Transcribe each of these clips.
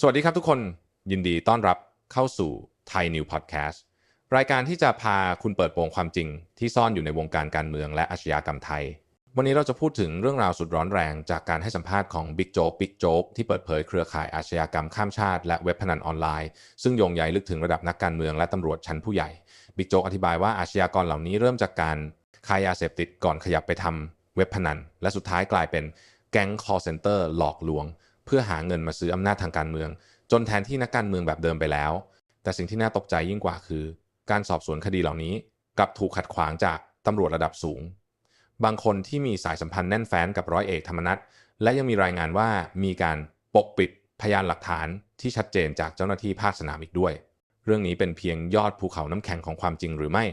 สวัสดีครับทุกคนยินดีต้อนรับเข้าสู่ไทยนิวพอดแคสต์รายการที่จะพาคุณเปิดโปงความจริง ที่ซ่อนอยู่ในวงการการเมืองและอาชญากรรมไทย วันนี้เราจะพูดถึงเรื่องราวสุดร้อนแรง จากการให้สัมภาษณ์ของบิ๊กโจ๊กบิ๊กโจ๊กที่เปิดเผยเครือข่ายอาชญากรรมข้ามชาติและเว็บพนันออนไลน์ ซึ่งโยงใยลึกถึงระดับนักการเมืองและตำรวจชั้นผู้ใหญ่บิ๊กโจ๊กอธิบายว่าอาชญากรเหล่านี้เริ่มจากการค้ายาเสพติดก่อนขยับไปทำเว็บพนันและสุดท้ายกลายเป็นแก๊ง call center หลอกลวง เพื่อหาเงินมาซื้ออำนาจทางการเมือง จนแทนที่นักการเมืองแบบเดิมไปแล้ว แต่สิ่งที่น่าตกใจยิ่งกว่าคือ การสอบสวนคดีเหล่านี้กลับถูกขัดขวางจากตำรวจระดับสูง บางคนที่มีสายสัมพันธ์แน่นแฟ้นกับร้อยเอกธรรมนัฐและยังมีรายงานว่ามีการปกปิดพยานหลักฐานที่ชัดเจนจากเจ้าหน้าที่ภาคสนามอีกด้วย เรื่องนี้เป็นเพียงยอดภูเขาน้ำแข็งของความจริงหรือไม่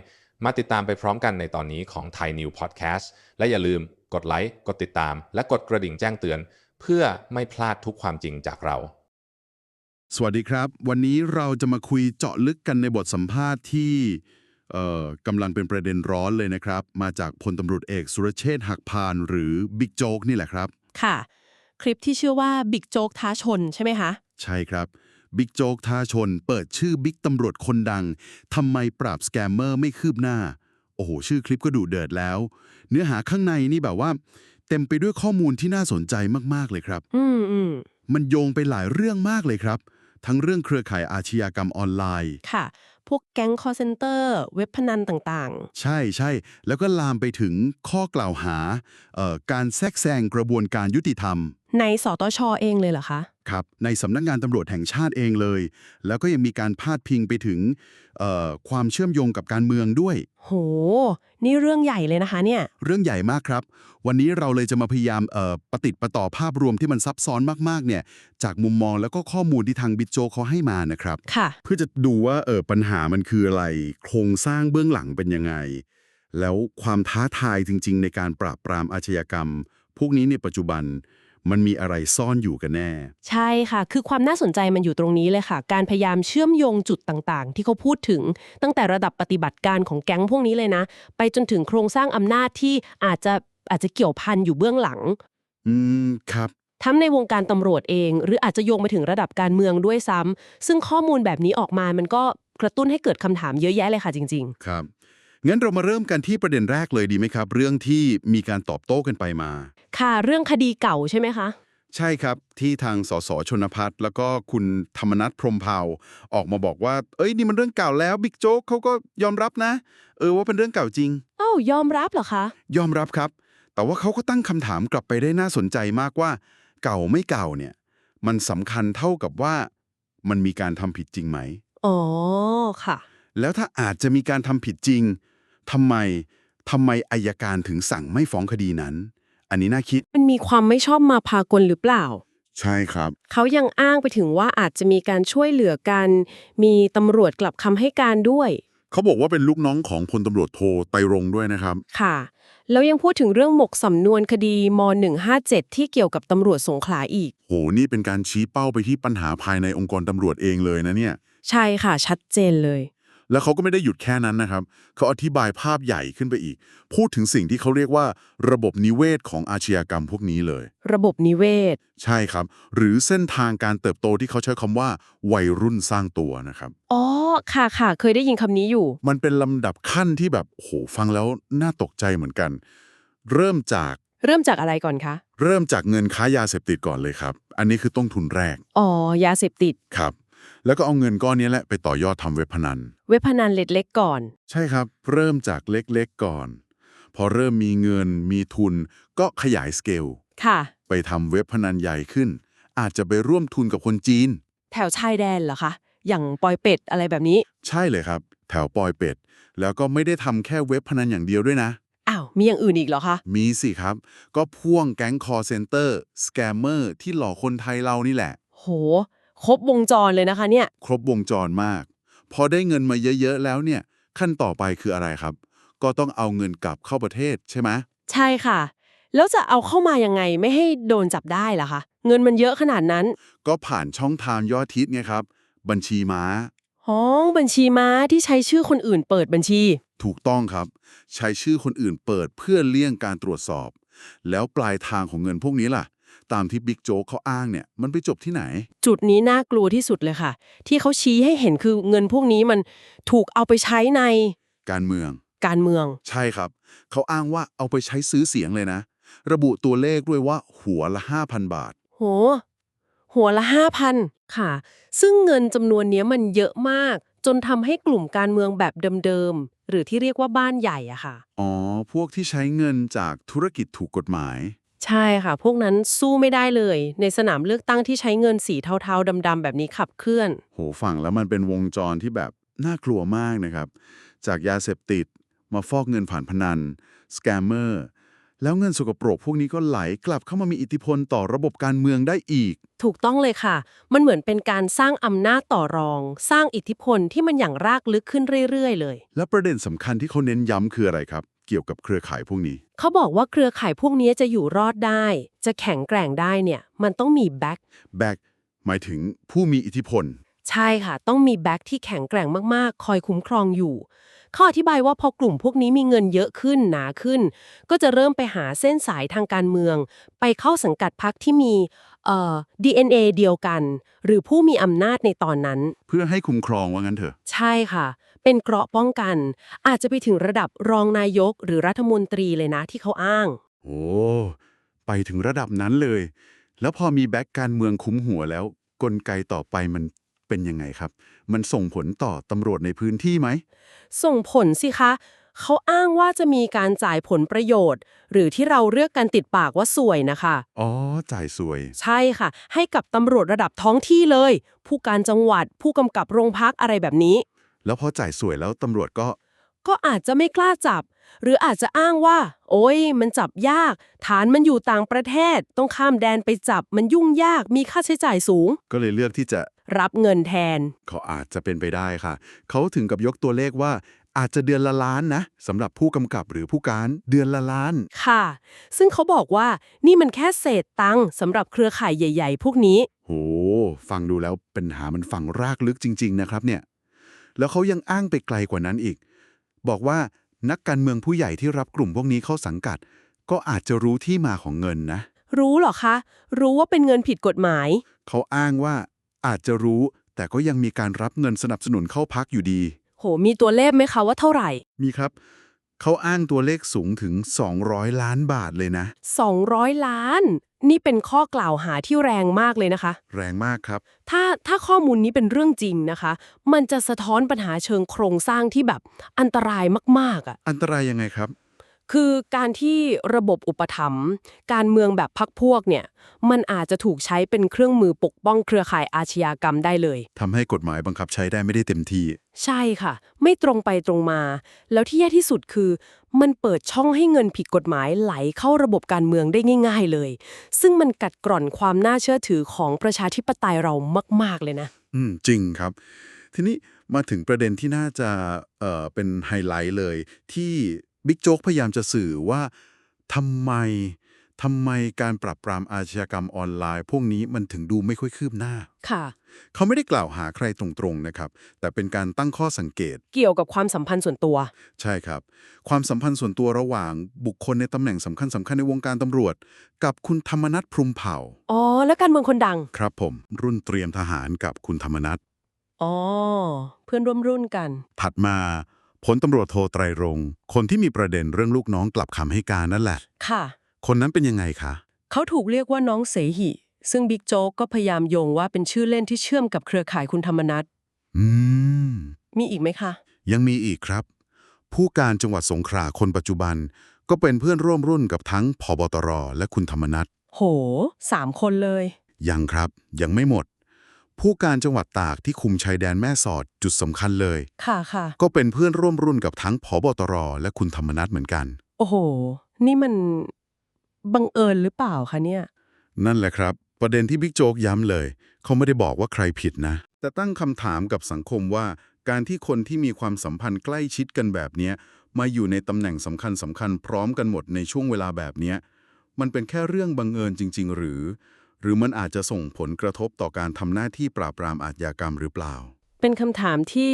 มาติดตามไปพร้อมกันในตอนนี้ของ Thai New Podcast และอย่าลืมกดไลค์ กดติดตาม และกดกระดิ่งแจ้งเตือน เพื่อไม่พลาดทุกความจริงจากเรา สวัสดีครับ วันนี้เราจะมาคุยเจาะลึกกันในบทสัมภาษณ์ที่เอ่อกำลังเป็นประเด็นร้อนเลยนะครับ มาจากพลตำรวจเอกสุรเชษฐ์หักพานหรือบิ๊กโจ๊กนี่แหละครับ ค่ะ คลิปที่ชื่อว่าบิ๊กโจ๊กท้าชนใช่ไหมคะ ใช่ครับบิ๊กโจ๊กท้าชน เปิดชื่อบิ๊กตำรวจคนดังทำไมปราบสแกมเมอร์ไม่คืบหน้า โอ้โห ชื่อคลิปก็ดูเดือดแล้ว เนื้อหาข้างในนี่แบบว่า เต็มไปด้วยข้อมูลที่น่าสนใจมาก ๆ เลยครับ อืมอืมมันโยงไปหลายเรื่องมากเลยครับ ทั้งเรื่องเครือข่ายอาชญากรรมออนไลน์ ค่ะ พวกแก๊งคอร์เซนเตอร์ เว็บพนันต่างใช่ใช่แล้วก็ลามไปถึงข้อกล่าวหาเอ่อการแทรกแซงกระบวนการยุติธรรม ๆ ในสตชเองเลยเหรอคะ ครับในสำนักงานตำรวจแห่งชาติเองเลย แล้วก็ยังมีการพาดพิงไปถึงเอ่อความเชื่อมโยงกับการเมืองด้วย โห นี่เรื่องใหญ่เลยนะคะเนี่ย เรื่องใหญ่มากครับ วันนี้เราเลยจะมาพยายามเอ่อประติดประต่อภาพรวมที่มันซับซ้อนมากๆเนี่ยจากมุมมองแล้วก็ข้อมูลที่ทางบิ๊กโจกเขาให้มานะครับค่ะเพื่อจะดูว่าเออปัญหามันคืออะไร โครงสร้างเบื้องหลังเป็นยังไง แล้วความท้าทายจริง ๆ ในการปราบปรามอาชญากรรม พวกนี้ในปัจจุบัน มันมีอะไรซ่อนอยู่กันแน่ ใช่ค่ะ คือความน่าสนใจมันอยู่ตรงนี้เลยค่ะ การพยายามเชื่อมโยงจุดต่างๆ ที่เขาพูดถึง ตั้งแต่ระดับปฏิบัติการของแก๊งพวกนี้เลยนะ ไปจนถึงโครงสร้างอำนาจที่อาจจะอาจจะเกี่ยวพันอยู่เบื้องหลัง อืม ครับ ทั้งในวงการตำรวจเอง หรืออาจจะโยงไปถึงระดับการเมืองด้วยซ้ำซึ่งข้อมูลแบบนี้ออกมามันก็กระตุ้นให้เกิดคำถามเยอะแยะเลยค่ะจริงครับ งั้นเรามาเริ่มกันที่ประเด็นแรกเลยดีไหมครับ เรื่องที่มีการตอบโต้กันไปมาๆค่ะ เรื่องคดีเก่าใช่ไหมคะ ใช่ครับที่ทางสสชนพัฒน์แล้วก็คุณธรรมนัฐพรหมเผ่าออกมาบอกว่า เอ้ยนี่มันเรื่องเก่าแล้วบิ๊กโจ๊กเขาก็ยอมรับนะ เออว่าเป็นเรื่องเก่าจริงอ้าวยอมรับเหรอคะ ยอมรับครับ แต่ว่าเขาก็ตั้งคำถามกลับไปได้น่าสนใจมากว่า เก่าไม่เก่าเนี่ย มันสำคัญเท่ากับว่า มันมีการทำผิดจริงไหม อ๋อค่ะ แล้วถ้าอาจจะมีการทำผิดจริงทำไมทำไมอายการถึงสั่งไม่ฟ้องคดีนั้น อันนี้น่าคิด มันมีความไม่ชอบมาพากลหรือเปล่า ใช่ครับ เขายังอ้างไปถึงว่าอาจจะมีการช่วยเหลือกัน มีตำรวจกลับคำให้การด้วย เขาบอกว่าเป็นลูกน้องของพลตำรวจโทไตรรงค์ด้วยนะครับ ค่ะ แล้วยังพูดถึงเรื่องหมกสำนวนคดีม .157 ที่เกี่ยวกับตำรวจสงขลาอีก โห นี่เป็นการชี้เป้าไปที่ปัญหาภายในองค์กรตำรวจเองเลยนะเนี่ย ใช่ค่ะ ชัดเจนเลย แล้วเขาก็ไม่ได้หยุดแค่นั้นนะครับ เขาอธิบายภาพใหญ่ขึ้นไปอีก พูดถึงสิ่งที่เขาเรียกว่า ระบบนิเวศของอาชญากรรมพวกนี้เลย ระบบนิเวศ ใช่ครับ หรือเส้นทางการเติบโตที่เขาใช้คำว่า วัยรุ่นสร้างตัวนะครับอ๋อค่ะค่ะเคยได้ยินคำนี้อยู่ มันเป็นลำดับขั้นที่แบบโหฟังแล้วน่าตกใจเหมือนกัน เริ่มจากเริ่มจากอะไรก่อนคะ เริ่มจากเงินค้ายาเสพติดก่อนเลยครับ อันนี้คือต้นทุนแรก อ๋อ ยาเสพติด ครับ แล้วก็เอาเงินก้อนนี้แหละไปต่อยอดทำเว็บพนัน เว็บพนันเล็กๆก่อน ใช่ครับ เริ่มจากเล็กๆก่อน พอเริ่มมีเงินมีทุน ก็ขยายสเกลค่ะ ไปทำเว็บพนันใหญ่ขึ้น อาจจะไปร่วมทุนกับคนจีน แถวชายแดนเหรอคะ อย่างปอยเป็ดอะไรแบบนี้ ใช่เลยครับ แถวปอยเป็ด แล้วก็ไม่ได้ทำแค่เว็บพนันอย่างเดียวด้วยนะ อ้าว มีอย่างอื่นอีกเหรอคะ มีสิครับ ก็พ่วงแก๊งคอร์เซนเตอร์สแกมเมอร์ที่หลอกคนไทยเรานี่แหละ โห ครบวงจรเลยนะคะเนี่ย ครบวงจรมาก พอได้เงินมาเยอะ ๆ แล้วเนี่ย ขั้นต่อไปคืออะไรครับ ก็ต้องเอาเงินกลับเข้าประเทศใช่ไหมใช่ค่ะ แล้วจะเอาเข้ามายังไงไม่ให้โดนจับได้ล่ะคะเงินมันเยอะขนาดนั้น ก็ผ่านช่องทางยอดทิศไงครับ บัญชีม้าห้องบัญชีม้าที่ใช้ชื่อคนอื่นเปิดบัญชี ถูกต้องครับ ใช้ชื่อคนอื่นเปิดเพื่อเลี่ยงการตรวจสอบ แล้วปลายทางของเงินพวกนี้ล่ะ ตามที่บิ๊กโจ๊กเขาอ้างเนี่ยมันไปจบที่ไหน จุดนี้น่ากลัวที่สุดเลยค่ะ ที่เขาชี้ให้เห็นคือเงินพวกนี้มันถูกเอาไปใช้ใน การเมือง การเมือง ใช่ครับ เขาอ้างว่าเอาไปใช้ซื้อเสียงเลยนะ ระบุตัวเลขด้วยว่าหัวละ 5,000 บาท โห หัวละห้าพันค่ะ ซึ่งเงินจำนวนเนี้ยมันเยอะมาก จนทำให้กลุ่มการเมืองแบบเดิมๆหรือที่เรียกว่าบ้านใหญ่อะค่ะ อ๋อ พวกที่ใช้เงินจากธุรกิจถูกกฎหมาย ใช่ค่ะ พวกนั้นสู้ไม่ได้เลย ในสนามเลือกตั้งที่ใช้เงินสีเทาๆดำๆแบบนี้ขับเคลื่อน โหฟังแล้วมันเป็นวงจรที่แบบน่ากลัวมากนะครับ จากยาเสพติดมาฟอกเงินผ่านพนันสแกมเมอร์แล้วเงินสกปรกพวกนี้ก็ไหลกลับเข้ามามีอิทธิพลต่อระบบการเมืองได้อีก ถูกต้องเลยค่ะ มันเหมือนเป็นการสร้างอำนาจต่อรอง สร้างอิทธิพลที่มันอย่างรากลึกขึ้นเรื่อยๆ เลย และประเด็นสำคัญที่เขาเน้นย้ำคืออะไรครับ เกี่ยวกับเครือข่ายพวกนี้ เขาบอกว่าเครือข่ายพวกนี้จะอยู่รอดได้ จะแข็งแกร่งได้เนี่ย มันต้องมีแบ็คแบกหมายถึงผู้มีอิทธิพล ใช่ค่ะ ต้องมีแบ็คที่แข็งแกร่งมากๆ คอยคุ้มครองอยู่เขาอธิบายว่าพอกลุ่มพวกนี้มีเงินเยอะขึ้นหนาขึ้น ก็จะเริ่มไปหาเส้นสายทางการเมือง ไปเข้าสังกัดพรรคที่มีเอ่อ DNA เดียวกัน หรือผู้มีอำนาจในตอนนั้น เพื่อให้คุ้มครองว่างั้นเถอะ ใช่ค่ะ เป็นเกราะป้องกัน อาจจะไปถึงระดับรองนายกหรือรัฐมนตรีเลยนะที่เขาอ้าง โอ้ ไปถึงระดับนั้นเลย แล้วพอมีแบ็กการเมืองคุ้มหัวแล้ว กลไกต่อไปมันเป็นยังไงครับ มันส่งผลต่อตำรวจในพื้นที่ไหม ส่งผลสิคะ เขาอ้างว่าจะมีการจ่ายผลประโยชน์ หรือที่เราเรียกกันติดปากว่าสวยนะคะ อ๋อ จ่ายสวย ใช่ค่ะ ให้กับตำรวจระดับท้องที่เลย ผู้การจังหวัด ผู้กำกับโรงพักอะไรแบบนี้ แล้วพอจ่ายสวยแล้วตำรวจก็ ก็อาจจะไม่กล้าจับ หรืออาจจะอ้างว่า โอ้ยมันจับยาก ฐานมันอยู่ต่างประเทศ ต้องข้ามแดนไปจับมันยุ่งยากมีค่าใช้จ่ายสูง ก็เลยเลือกที่จะรับเงินแทน เขาอาจจะเป็นไปได้ค่ะ เขาถึงกับยกตัวเลขว่าอาจจะเดือนละล้านนะสำหรับผู้กำกับหรือผู้การเดือนละล้าน ค่ะ ซึ่งเขาบอกว่านี่มันแค่เศษตังค์สำหรับเครือข่ายใหญ่ ๆ พวกนี้ โห ฟังดูแล้วปัญหามันฝังรากลึกจริง ๆ นะครับเนี่ย แล้วเขายังอ้างไปไกลกว่านั้นอีก บอกว่านักการเมืองผู้ใหญ่ที่รับกลุ่มพวกนี้เข้าสังกัด ก็อาจจะรู้ที่มาของเงินนะ รู้เหรอคะ รู้ว่าเป็นเงินผิดกฎหมาย เขาอ้างว่าอาจจะรู้ แต่ก็ยังมีการรับเงินสนับสนุนเข้าพักอยู่ดี โห มีตัวเลขไหมคะว่าเท่าไหร่ มีครับ เขาอ้างตัวเลขสูงถึง 200 ล้านบาทเลยนะ 200 ล้าน นี่เป็นข้อกล่าวหาที่แรงมากเลยนะคะ แรงมากครับ ถ้าถ้าข้อมูลนี้เป็นเรื่องจริงนะคะ มันจะสะท้อนปัญหาเชิงโครงสร้างที่แบบอันตรายมากๆอะ่ะ อันตรายยังไงครับ คือการที่ระบบอุปถัมภ์การเมืองแบบพักพวกเนี่ย มันอาจจะถูกใช้เป็นเครื่องมือปกป้องเครือข่ายอาชญากรรมได้เลย ทำให้กฎหมายบังคับใช้ได้ไม่ได้เต็มที่ ใช่ค่ะ ไม่ตรงไปตรงมา แล้วที่แย่ที่สุดคือ มันเปิดช่องให้เงินผิดกฎหมายไหลเข้าระบบการเมืองได้ง่าย ๆเลย ซึ่งมันกัดกร่อนความน่าเชื่อถือของประชาธิปไตยเรามาก ๆเลยนะ อืมจริงครับ ทีนี้มาถึงประเด็นที่น่าจะเอ่อเป็นไฮไลท์เลยที่ บิ๊กโจ๊กพยายามจะสื่อว่าทำไมทำไมการปราบปรามอาชญากรรมออนไลน์ พวกนี้มันถึงดูไม่ค่อยคืบหน้า ค่ะ เขาไม่ได้กล่าวหาใครตรงๆนะครับ แต่เป็นการตั้งข้อสังเกต เกี่ยวกับความสัมพันธ์ส่วนตัว ใช่ครับ ความสัมพันธ์ส่วนตัวระหว่างบุคคลในตำแหน่งสำคัญสำคัญในวงการตำรวจ กับคุณธรรมนัฐพรหมเผ่า อ๋อ แล้วการเมืองคนดัง ครับผม รุ่นเตรียมทหารกับคุณธรรมนัฐอ๋อ เพื่อนร่วมรุ่นกัน ถัดมา พลตำรวจโทไตรรงค์ คนที่มีประเด็นเรื่องลูกน้องกลับคำให้การนั่นแหละ ค่ะ คนนั้นเป็นยังไงคะ เขาถูกเรียกว่าน้องเสหิ ซึ่งบิ๊กโจ๊กก็พยายามโยงว่าเป็นชื่อเล่นที่เชื่อมกับเครือข่ายคุณธรรมนัฐอืม มีอีกไหมคะ ยังมีอีกครับ ผู้การจังหวัดสงขลาคนปัจจุบัน ก็เป็นเพื่อนร่วมรุ่นกับทั้งพบตรและคุณธรรมนัฐโห สามคนเลย ยังครับ ยังไม่หมด ผู้การจังหวัดตากที่คุมชายแดนแม่สอดจุดสำคัญเลย ค่ะค่ะ ก็เป็นเพื่อนร่วมรุ่นกับทั้งพบตร และคุณธรรมนัฐเหมือนกัน โอ้โห นี่มันบังเอิญหรือเปล่าคะเนี่ย นั่นแหละครับ ประเด็นที่บิ๊กโจ๊กย้ำเลย เขาไม่ได้บอกว่าใครผิดนะ แต่ตั้งคำถามกับสังคมว่า การที่คนที่มีความสัมพันธ์ใกล้ชิดกันแบบเนี้ยมาอยู่ในตำแหน่งสำคัญสำคัญพร้อมกันหมดในช่วงเวลาแบบเนี้ยมันเป็นแค่เรื่องบังเอิญจริง ๆ หรือ หรือมันอาจจะส่งผลกระทบต่อการทำหน้าที่ปราบปรามอาชญากรรมหรือเปล่า เป็นคำถามที่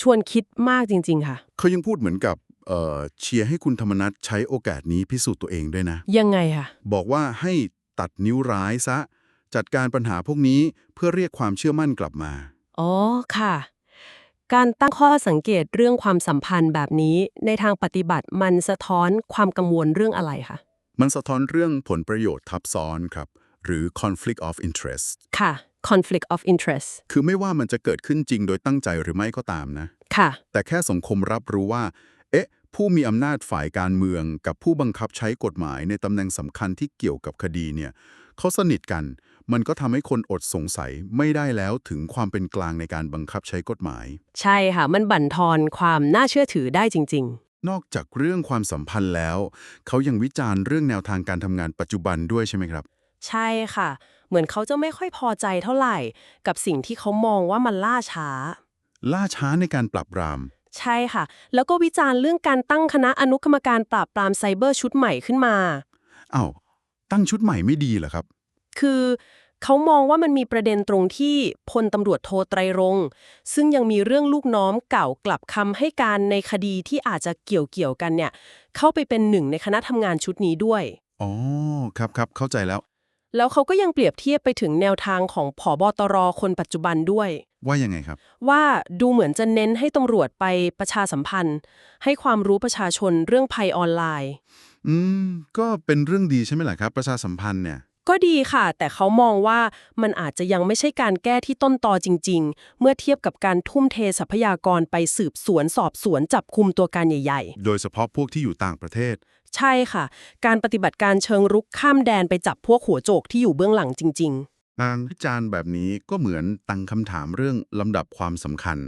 ชวนคิดมากจริง ๆ ค่ะ เขายังพูดเหมือนกับเอ่อเชียร์ให้คุณธรรมนัฐใช้โอกาสนี้พิสูจน์ตัวเองด้วยนะ ยังไงคะบอกว่าให้ตัดนิ้วร้ายซะ จัดการปัญหาพวกนี้เพื่อเรียกความเชื่อมั่นกลับมา อ๋อค่ะ การตั้งข้อสังเกตเรื่องความสัมพันธ์แบบนี้ในทางปฏิบัติมันสะท้อนความกังวลเรื่องอะไรคะ มันสะท้อนเรื่องผลประโยชน์ทับซ้อนครับ หรือ conflict of interest ค่ะ conflict of interest คือไม่ว่ามันจะเกิดขึ้นจริงโดยตั้งใจหรือไม่ก็ตามนะ ค่ะ แต่แค่สังคมรับรู้ว่า เอ๊ะ ผู้มีอำนาจฝ่ายการเมืองกับผู้บังคับใช้กฎหมายในตำแหน่งสำคัญที่เกี่ยวกับคดีเนี่ยเขาสนิทกัน มันก็ทำให้คนอดสงสัยไม่ได้แล้วถึงความเป็นกลางในการบังคับใช้กฎหมาย ใช่ค่ะ มันบั่นทอนความน่าเชื่อถือได้จริง นอกจากเรื่องความสัมพันธ์แล้ว เขายังวิจารณ์เรื่องแนวทางการทำงานปัจจุบันด้วยใช่ไหมครับๆใช่ค่ะ เหมือนเขาจะไม่ค่อยพอใจเท่าไหร่ กับสิ่งที่เขามองว่ามันล่าช้า ล่าช้าในการปรับปราม ใช่ค่ะ แล้วก็วิจารณ์เรื่องการตั้งคณะอนุกรรมการปราบปรามไซเบอร์ชุดใหม่ขึ้นมาอ้าวตั้งชุดใหม่ไม่ดีเหรอครับ คือ เขามองว่ามันมีประเด็นตรงที่พลตำรวจโทไตรรงค์ ซึ่งยังมีเรื่องลูกน้องเก่ากลับคำให้การในคดีที่อาจจะเกี่ยวเกี่ยวๆกันเนี่ย เข้าไปเป็นหนึ่งในคณะทำงานชุดนี้ด้วย อ๋อ ครับครับเข้าใจแล้ว แล้วเขาก็ยังเปรียบเทียบไปถึงแนวทางของผอบตรคนปัจจุบันด้วย ว่ายังไงครับ ว่าดูเหมือนจะเน้นให้ตำรวจไปประชาสัมพันธ์ ให้ความรู้ประชาชนเรื่องภัยออนไลน์ อืม ก็เป็นเรื่องดีใช่ไหมล่ะครับ ประชาสัมพันธ์เนี่ย ก็ดีค่ะ แต่เขามองว่ามันอาจจะยังไม่ใช่การแก้ที่ต้นตอจริง ๆ เมื่อเทียบกับการทุ่มเททรัพยากรไปสืบสวนสอบสวนจับคุมตัวการใหญ่โดยเฉพาะพวกที่อยู่ต่างประเทศๆใช่ค่ะ การปฏิบัติการเชิงรุกข้ามแดนไปจับพวกหัวโจกที่อยู่เบื้องหลังจริงการวิจารณ์แบบนี้ก็เหมือนตั้งคำถามเรื่องลำดับความสำคัญ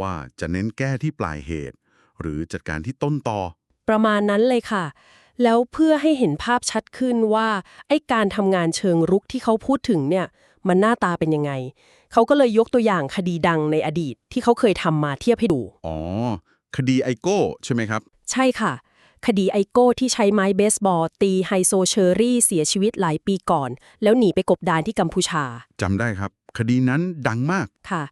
ว่าจะเน้นแก้ที่ปลายเหตุ หรือจัดการที่ต้นตอๆประมาณนั้นเลยค่ะ แล้วเพื่อให้เห็นภาพชัดขึ้นว่าไอ้การทำงานเชิงรุกที่เขาพูดถึงเนี่ยมันหน้าตาเป็นยังไง เขาก็เลยยกตัวอย่างคดีดังในอดีตที่เขาเคยทำมาเทียบให้ดู อ๋อ คดีไอโก้ใช่ไหมครับ ใช่ค่ะ คดีไอโก้ที่ใช้ไม้เบสบอล ตีไฮโซเชอรี่เสียชีวิตหลายปีก่อน แล้วหนีไปกบดานที่กัมพูชาจำได้ครับ คดีนั้นดังมากค่ะ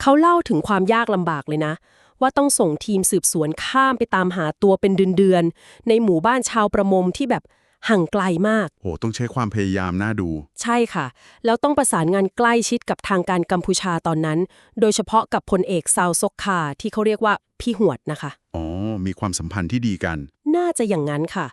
เขาเล่าถึงความยากลำบากเลยนะ ว่าต้องส่งทีมสืบสวนข้ามไปตามหาตัวเป็นเดือนๆในหมู่บ้านชาวประมงที่แบบห่างไกลมาก โห ต้องใช้ความพยายามน่าดู ใช่ค่ะ แล้วต้องประสานงานใกล้ชิดกับทางการกัมพูชาตอนนั้น โดยเฉพาะกับพลเอกซาวซกคาที่เขาเรียกว่าพี่หวดนะคะ อ๋อ มีความสัมพันธ์ที่ดีกัน น่าจะอย่างนั้นค่ะ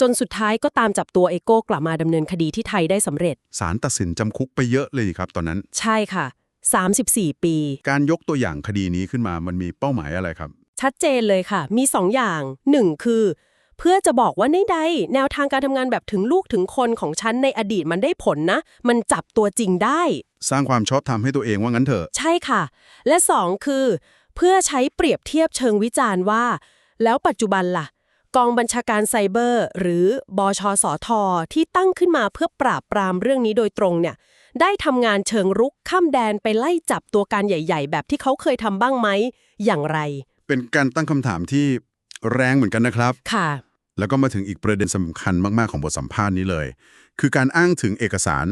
จนสุดท้ายก็ตามจับตัวเอโก้กลับมาดำเนินคดีที่ไทยได้สำเร็จ ศาลตัดสินจำคุกไปเยอะเลยครับตอนนั้น ใช่ค่ะ 34 ปี การยกตัวอย่างคดีนี้ขึ้นมามันมีเป้าหมายอะไรครับ ชัดเจนเลยค่ะ มี 2 อย่าง 1 คือ เพื่อจะบอกว่าในใดแนวทางการทำงานแบบถึงลูกถึงคนของฉันในอดีตมันได้ผลนะ มันจับตัวจริงได้ สร้างความชอบธรรมให้ตัวเองว่างั้นเถอะ ใช่ค่ะ และ 2 คือ เพื่อใช้เปรียบเทียบเชิงวิจารณ์ว่า แล้วปัจจุบันล่ะ กองบัญชาการไซเบอร์ หรือบชสทที่ตั้งขึ้นมาเพื่อปราบปรามเรื่องนี้โดยตรงเนี่ยได้ทำงานเชิงรุกข้ามแดนไปไล่จับตัวการใหญ่ ๆ แบบที่เขาเคยทำบ้างไหมอย่างไร เป็นการตั้งคำถามที่แรงเหมือนกันนะครับ ค่ะ แล้วก็มาถึงอีกประเด็นสำคัญมากๆของบทสัมภาษณ์นี้เลย คือการอ้างถึงเอกสาร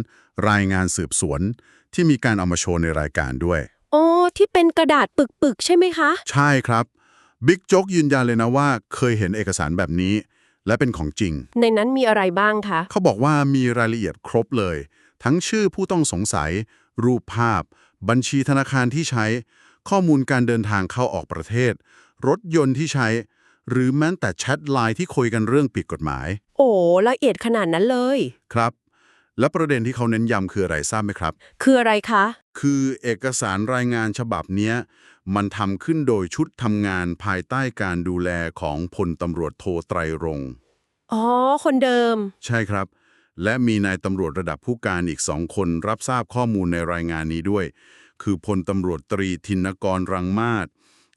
รายงานสืบสวน ที่มีการเอามาโชว์ในรายการด้วยอ๋อที่เป็นกระดาษปึกๆ ใช่ไหมคะ ใช่ครับ บิ๊กโจ๊กยืนยันเลยนะว่าเคยเห็นเอกสารแบบนี้ และเป็นของจริง ในนั้นมีอะไรบ้างคะ เขาบอกว่ามีรายละเอียดครบเลย ทั้งชื่อผู้ต้องสงสัย รูปภาพ บัญชีธนาคารที่ใช้ ข้อมูลการเดินทางเข้าออกประเทศ รถยนต์ที่ใช้ หรือแม้แต่แชทไลน์ที่คุยกันเรื่องผิดกฎหมาย โอ้ละเอียดขนาดนั้นเลย ครับ และประเด็นที่เขาเน้นย้ำคืออะไรทราบไหมครับ คืออะไรคะ คือเอกสารรายงานฉบับเนี้ยมันทำขึ้นโดยชุดทำงานภายใต้การดูแลของพลตำรวจโทไตรรงค์อ๋อ คนเดิม ใช่ครับ และมีนายตำรวจระดับผู้การอีกสองคนรับทราบข้อมูลในรายงานนี้ด้วย คือพลตำรวจตรีธินกรรังมาศ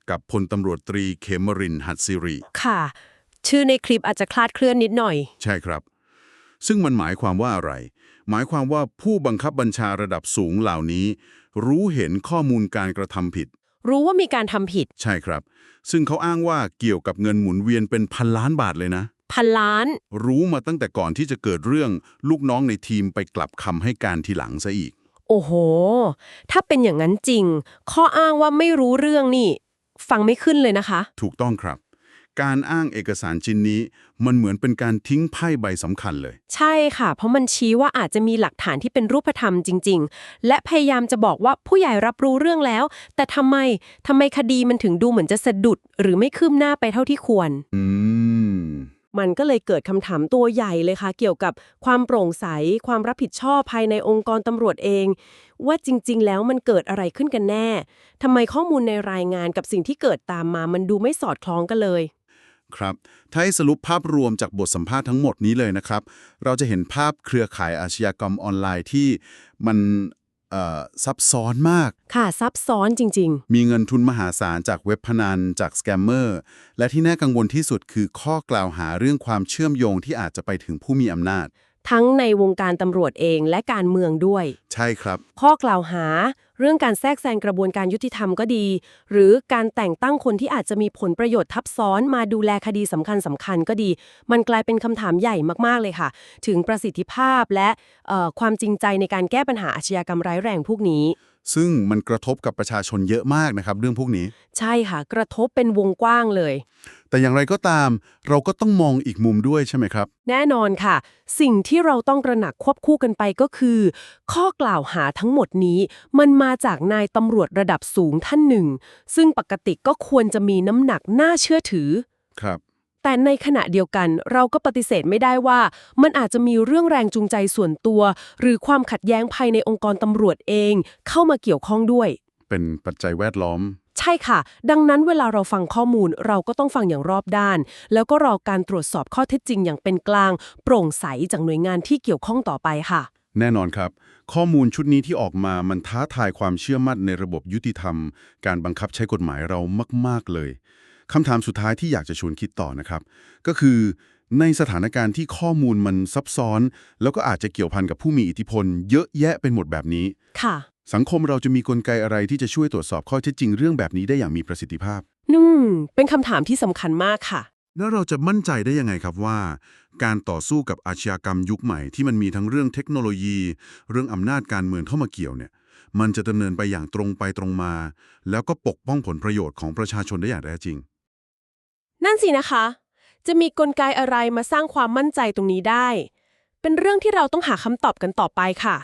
กับพลตำรวจตรีเขมรินทร์หัตถสิริ ค่ะ ชื่อในคลิปอาจจะคลาดเคลื่อนนิดหน่อย ใช่ครับ ซึ่งมันหมายความว่าอะไร หมายความว่าผู้บังคับบัญชาระดับสูงเหล่านี้ รู้เห็นข้อมูลการกระทำผิด รู้ว่ามีการทำผิด ใช่ครับ ซึ่งเขาอ้างว่าเกี่ยวกับเงินหมุนเวียนเป็นพันล้านบาทเลยนะ พันล้าน รู้มาตั้งแต่ก่อนที่จะเกิดเรื่องลูกน้องในทีมไปกลับคำให้การทีหลังซะอีก โอ้โห ถ้าเป็นอย่างนั้นจริง ข้ออ้างว่าไม่รู้เรื่องนี่ ฟังไม่ขึ้นเลยนะคะ ถูกต้องครับ การอ้างเอกสารชิ้นนี้ มันเหมือนเป็นการทิ้งไพ่ใบสำคัญเลย ใช่ค่ะ เพราะมันชี้ว่าอาจจะมีหลักฐานที่เป็นรูปธรรมจริง ๆ และพยายามจะบอกว่าผู้ใหญ่รับรู้เรื่องแล้ว แต่ทำไมทำไมคดีมันถึงดูเหมือนจะสะดุด หรือไม่คืบหน้าไปเท่าที่ควร อืม มันก็เลยเกิดคำถามตัวใหญ่เลยค่ะ เกี่ยวกับความโปร่งใส ความรับผิดชอบภายในองค์กรตำรวจเอง ว่าจริง ๆ แล้วมันเกิดอะไรขึ้นกันแน่ทำไมข้อมูลในรายงานกับสิ่งที่เกิดตามมา มันดูไม่สอดคล้องกันเลย ครับ ถ้าให้สรุปภาพรวมจากบทสัมภาษณ์ทั้งหมดนี้เลยนะครับ เราจะเห็นภาพเครือข่ายอาชญากรรมออนไลน์ที่มันเอ่อซับซ้อนมาก ค่ะ ซับซ้อนจริงมีเงินทุนมหาศาลจากเว็บพนันจากสแกมเมอร์ และที่น่ากังวลที่สุดคือข้อกล่าวหาเรื่องความเชื่อมโยงที่อาจจะไปถึงผู้มีอำนาจๆ ทั้งในวงการตำรวจเองและการเมืองด้วย ใช่ครับ ข้อกล่าวหา เรื่องการแทรกแซงกระบวนการยุติธรรมก็ดี หรือการแต่งตั้งคนที่อาจจะมีผลประโยชน์ทับซ้อนมาดูแลคดีสำคัญสำคัญก็ดี มันกลายเป็นคำถามใหญ่มากๆเลยค่ะ ถึงประสิทธิภาพและเอ่อความจริงใจในการแก้ปัญหาอาชญากรรมร้ายแรงพวกนี้ ซึ่งมันกระทบกับประชาชนเยอะมากนะครับ เรื่องพวกนี้ ใช่ค่ะ กระทบเป็นวงกว้างเลย แต่อย่างไรก็ตาม เราก็ต้องมองอีกมุมด้วยใช่ไหมครับ แน่นอนค่ะ สิ่งที่เราต้องตระหนักควบคู่กันไปก็คือ ข้อกล่าวหาทั้งหมดนี้ มันมาจากนายตำรวจระดับสูงท่านหนึ่ง ซึ่งปกติก็ควรจะมีน้ำหนักน่าเชื่อถือ ครับ แต่ในขณะเดียวกัน เราก็ปฏิเสธไม่ได้ว่า มันอาจจะมีเรื่องแรงจูงใจส่วนตัว หรือความขัดแย้งภายในองค์กรตำรวจเอง เข้ามาเกี่ยวข้องด้วย เป็นปัจจัยแวดล้อม ใช่ค่ะ ดังนั้นเวลาเราฟังข้อมูลเราก็ต้องฟังอย่างรอบด้าน แล้วก็รอการตรวจสอบข้อเท็จจริงอย่างเป็นกลาง โปร่งใสจากหน่วยงานที่เกี่ยวข้องต่อไปค่ะ แน่นอนครับ ข้อมูลชุดนี้ที่ออกมามันท้าทายความเชื่อมั่นในระบบยุติธรรม การบังคับใช้กฎหมายเรามาก ๆเลย คำถามสุดท้ายที่อยากจะชวนคิดต่อนะครับ ก็คือในสถานการณ์ที่ข้อมูลมันซับซ้อน แล้วก็อาจจะเกี่ยวพันกับผู้มีอิทธิพล เยอะแยะเป็นหมดแบบนี้ ค่ะ สังคมเราจะมีกลไกอะไรที่จะช่วยตรวจสอบข้อเท็จจริงเรื่องแบบนี้ได้อย่างมีประสิทธิภาพนุ่มเป็นคำถามที่สำคัญมากค่ะ แล้วเราจะมั่นใจได้ยังไงครับว่า การต่อสู้กับอาชญากรรมยุคใหม่ที่มันมีทั้งเรื่องเทคโนโลยี เรื่องอำนาจการเมืองเข้ามาเกี่ยวเนี่ย มันจะดำเนินไปอย่างตรงไปตรงมา แล้วก็ปกป้องผลประโยชน์ของประชาชนได้อย่างแท้จริง นั่นสินะคะ จะมีกลไกอะไรมาสร้างความมั่นใจตรงนี้ได้ เป็นเรื่องที่เราต้องหาคำตอบกันต่อไปค่ะ